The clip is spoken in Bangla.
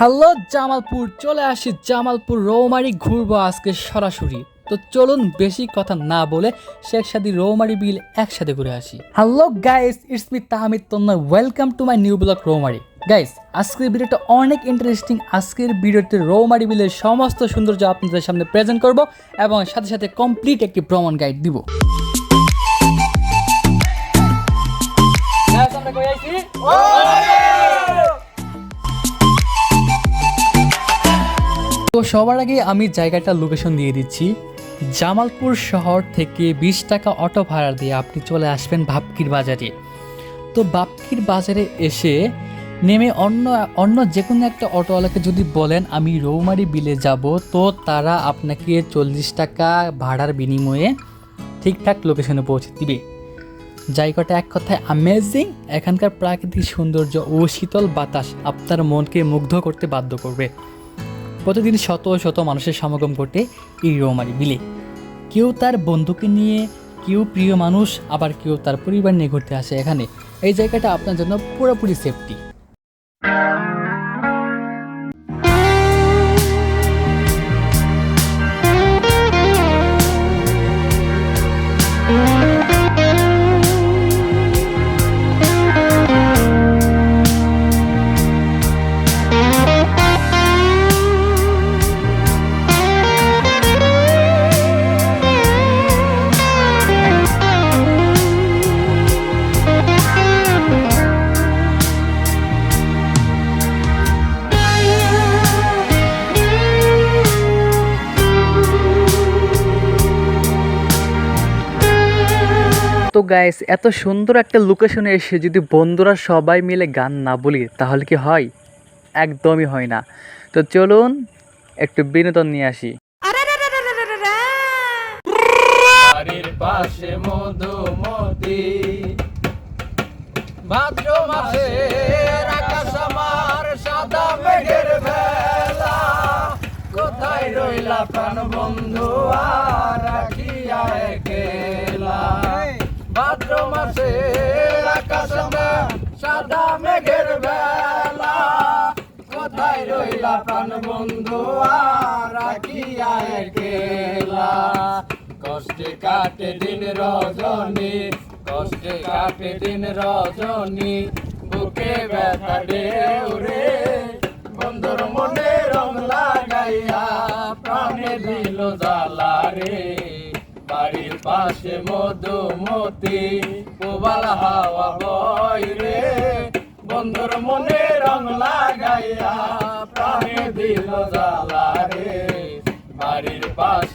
হ্যালো, জামালপুর, চলে আসি জামালপুর রৌমারি ঘুরবো আজকে সরাসরি। তো চলুন বেশি কথা না বলে শেখ সাদি রৌমারি বিল একসাথে ঘুরে আসি। Hello guys it's me Tahmid Tanmoy welcome to my new blog Rowmari. Guys আজকের ভিডিওটা অনেক ইন্টারেস্টিং আজকের ভিডিওতে রৌমারি বিলের সমস্ত সৌন্দর্য আপনাদের সামনে প্রেজেন্ট করব এবং সাথে সাথে কমপ্লিট একটি ভ্রমণ গাইড দিব। আমরা সবার আগে আমি জায়গাটার লোকেশন দিয়ে দিচ্ছি। জামালপুর শহর থেকে বিশ টাকা অটো ভাড়া দিয়ে আপনি চলে আসবেন ভাপকির বাজারে। তো ভাবকির বাজারে এসে নেমে অন্য অন্য যে কোনো একটা অটোওয়ালাকে যদি বলেন, আমি রৌমারি বিলে যাব তো তারা আপনাকে চল্লিশ টাকা ভাড়ার বিনিময়ে ঠিকঠাক লোকেশনে পৌঁছে দিবে। জায়গাটা এক কথায় অ্যামেজিং এখানকার প্রাকৃতিক সৌন্দর্য ও শীতল বাতাস আপনার মনকে মুগ্ধ করতে বাধ্য করবে। প্রতিদিন শত শত মানুষের সমাগম ঘটে এই রৌমারি বিলে। কেউ তার বন্ধুকে নিয়ে, কেউ প্রিয় মানুষ, আবার কেউ তার পরিবার নিয়ে ঘুরতে আসে এখানে। এই জায়গাটা আপনার জন্য পুরোপুরি সেফটি তো গাইস এত সুন্দর একটা লোকেশনে এসে যদি বন্ধুরা সবাই মিলে গান না বলি, তাহলে কি হয়? একদমই হয় না। তো চলুন, একটু বিনোদন নিয়ে আসি। পাশে কোথায় রইলা প্রাণ বন্ধু, আর রাখিয়া একলা ভাদ্র মাসে আকাশ আমার, সাদা মেঘের ভেলা কোথায় রইলা প্রাণ বন্ধু, আর রাখিয়া একলা? কষ্টে কাটে দিন রজনী, কষ্টে কাটে দিন রজনী। বুকে ব্যথা ঢেউরে বন্ধুর মনে রং লাগাইয়া প্রাণে দিল জ্বালা রে। পাশে মধুমতি, কোবাল হাওয়া বই রে। বন্ধুর মনে রং লাগাইয়া প্রাণে দিল জ্বালা রে। বাড়ির পাশে